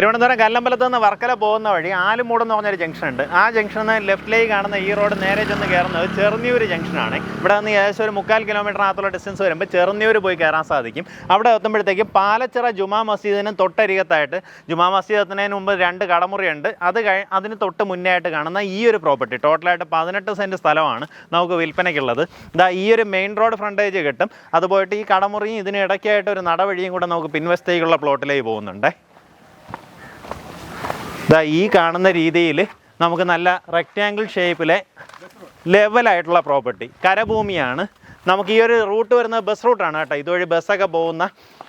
തിരുവനന്തപുരം കല്ലമ്പലത്ത് നിന്ന് വർക്കല പോകുന്ന വഴി ആലുമൂട് എന്ന് പറഞ്ഞൊരു ജംഗ്ഷൻ ഉണ്ട്. ആ ജംഗ്ഷനിൽ നിന്ന് ലെഫ്റ്റിലേക്ക് കാണുന്ന ഈ റോഡ് നേരെ ചെന്ന് കയറുന്നത് ചെറുന്നിയൂർ ജംഗ്ഷനാണ് ഇവിടെ നിന്ന് ഏകദേശം ഒരു മുക്കാൽ കിലോമീറ്ററിനകത്തുള്ള ഡിസ്റ്റൻസ് വരുമ്പോൾ ചെറുന്നിയൂർ പോയി കയറാൻ സാധിക്കും. അവിടെ എത്തുമ്പോഴത്തേക്കും പാലച്ചിറ ജുമാ മസ്ജിദിനും തൊട്ടരികത്തായിട്ട് ജുമാ മസ്ജിദ് എത്തുന്നതിന് മുമ്പ് രണ്ട് കടമുറിയുണ്ട്. അത് കഴി അതിന് തൊട്ട് മുന്നേ ആയിട്ട് കാണുന്ന ഈ ഒരു പ്രോപ്പർട്ടി ടോട്ടലായിട്ട് പതിനെട്ട് സെന്റ് സ്ഥലമാണ് നമുക്ക് വിൽപ്പനയ്ക്കുള്ളത്. ഇതാ ഈ ഒരു മെയിൻ റോഡ് ഫ്രണ്ടേജ് കിട്ടും. അതുപോയിട്ട് ഈ കടമുറിയും ഇതിന് ഇടയ്ക്കായിട്ട് ഒരു നടവഴിയും കൂടെ നമുക്ക് പിൻവശത്തേക്കുള്ള പ്ലോട്ടിലേക്ക് പോകുന്നുണ്ട്. ഇതാ ഈ കാണുന്ന രീതിയിൽ നമുക്ക് നല്ല റെക്റ്റാങ്കിൾ ഷേപ്പിലെ ലെവലായിട്ടുള്ള പ്രോപ്പർട്ടി കരഭൂമിയാണ്. നമുക്ക് ഈ ഒരു റൂട്ട് വരുന്ന ബസ് റൂട്ടാണ് കേട്ടോ. ഇതുവഴി ബസ്സൊക്കെ പോകുന്ന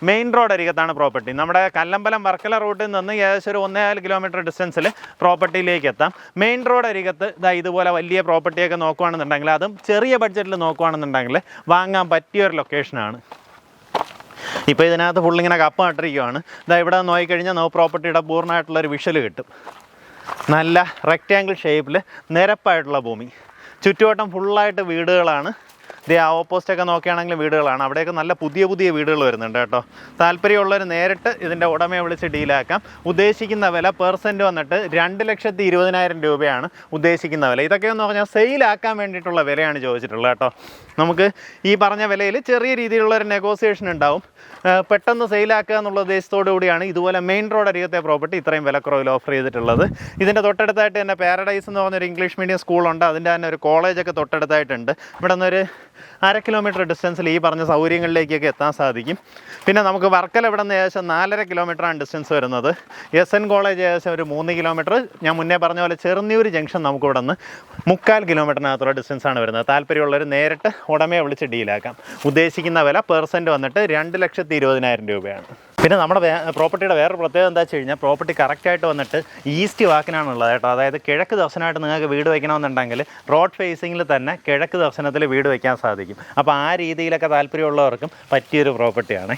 മെയിൻ റോഡ് അരികത്താണ് പ്രോപ്പർട്ടി നമ്മുടെ കല്ലമ്പലം വർക്കല റൂട്ടിൽ നിന്ന് ഏകദേശം ഒരു ഒന്നേകാൽ കിലോമീറ്റർ ഡിസ്റ്റൻസിൽ പ്രോപ്പർട്ടിയിലേക്ക് എത്താം. മെയിൻ റോഡ് അരികത്ത് ഇതാ ഇതുപോലെ വലിയ പ്രോപ്പർട്ടിയൊക്കെ നോക്കുകയാണെന്നുണ്ടെങ്കിൽ അതും ചെറിയ ബഡ്ജറ്റിൽ നോക്കുകയാണെന്നുണ്ടെങ്കിൽ വാങ്ങാൻ പറ്റിയ ഒരു ലൊക്കേഷനാണ് ഇപ്പോൾ ഇതിനകത്ത് ഫുള്ളിങ്ങനെ കപ്പ നട്ടിരിക്കുവാണ്. ഇതാ ഇവിടെ നോക്കിക്കഴിഞ്ഞാൽ നോ പ്രോപ്പർട്ടിയുടെ പൂർണമായിട്ടുള്ളൊരു വിഷൽ കിട്ടും. നല്ല റെക്റ്റാങ്കിൾ ഷേപ്പിൽ നിരപ്പായിട്ടുള്ള ഭൂമി. ചുറ്റുവട്ടം ഫുള്ളായിട്ട് വീടുകളാണ്. ഇതേ ആ ഓപ്പോസിറ്റൊക്കെ നോക്കുകയാണെങ്കിൽ വീടുകളാണ്. അവിടെയൊക്കെ നല്ല പുതിയ പുതിയ വീടുകൾ വരുന്നുണ്ട് കേട്ടോ. താല്പര്യമുള്ളവർ നേരിട്ട് ഇതിന്റെ ഉടമയെ വിളിച്ച് ഡീലാക്കാം ഉദ്ദേശിക്കുന്ന വില പെർസെന്റ് വന്നിട്ട് രണ്ട് ലക്ഷത്തി ഇരുപതിനായിരം രൂപയാണ് ഉദ്ദേശിക്കുന്ന വില. ഇതൊക്കെ എന്ന് പറഞ്ഞാൽ സെയിലാക്കാൻ വേണ്ടിയിട്ടുള്ള വിലയാണ് ചോദിച്ചിട്ടുള്ളത് കേട്ടോ. നമുക്ക് ഈ പറഞ്ഞ വിലയിൽ ചെറിയ രീതിയിലുള്ള ഒരു നെഗോസിയേഷൻ ഉണ്ടാവും. പെട്ടെന്ന് സെയിലാക്കുക എന്നുള്ള ഉദ്ദേശത്തോടു കൂടിയാണ് ഇതുപോലെ മെയിൻ റോഡ് അരികത്തെ പ്രോപ്പർട്ടി ഇത്രയും വിലക്കുറവിൽ ഓഫർ ചെയ്തിട്ടുള്ളത്. ഇതിന്റെ തൊട്ടടുത്തായിട്ട് തന്നെ പാരഡൈസ് എന്ന് പറഞ്ഞൊരു ഇംഗ്ലീഷ് മീഡിയം സ്കൂളുണ്ട് അതിന്റെ തന്നെ ഒരു കോളേജൊക്കെ തൊട്ടടുത്തായിട്ടുണ്ട്. ഇവിടെ നിന്നൊരു അര കിലോമീറ്റർ ഡിസ്റ്റൻസിൽ ഈ പറഞ്ഞ സൗകര്യങ്ങളിലേക്കൊക്കെ എത്താൻ സാധിക്കും. പിന്നെ നമുക്ക് വർക്കല ഇവിടെ നിന്ന് ഏകദേശം നാലര കിലോമീറ്ററാണ് ഡിസ്റ്റൻസ് വരുന്നത്. എസ് എൻ കോളേജ് ഏകദേശം ഒരു മൂന്ന് കിലോമീറ്റർ. ഞാൻ മുന്നേ പറഞ്ഞ പോലെ ചെറുന്നിയൂർ ജംഗ്ഷൻ നമുക്ക് ഇവിടെ നിന്ന് മുക്കാൽ കിലോമീറ്ററിനകത്തുള്ള ഡിസ്റ്റൻസാണ് വരുന്നത്. താല്പര്യമുള്ളവർ നേരിട്ട് ഉടമയെ വിളിച്ച് ഡീലാക്കാം ഉദ്ദേശിക്കുന്ന വില പെർസെന്റ് വന്നിട്ട് രണ്ട് ലക്ഷത്തി ഇരുപതിനായിരം രൂപയാണ്. പിന്നെ നമ്മുടെ പ്രോപ്പർട്ടിയുടെ വേറൊരു പ്രത്യേകത എന്താ വെച്ച് കഴിഞ്ഞാൽ പ്രോപ്പർട്ടി കറക്റ്റായിട്ട് വന്നിട്ട് ഈസ്റ്റ് വാക്കിനാണുള്ളത് കേട്ടോ. അതായത് കിഴക്ക് ദർശനമായിട്ട് നിങ്ങൾക്ക് വീട് വയ്ക്കണമെന്നുണ്ടെങ്കിൽ റോഡ് ഫേസിങ്ങിൽ തന്നെ കിഴക്ക് ദർശനത്തിൽ വീട് വയ്ക്കാൻ സാധിക്കും. അപ്പോൾ ആ രീതിയിലൊക്കെ താല്പര്യമുള്ളവർക്കും പറ്റിയൊരു പ്രോപ്പർട്ടിയാണ്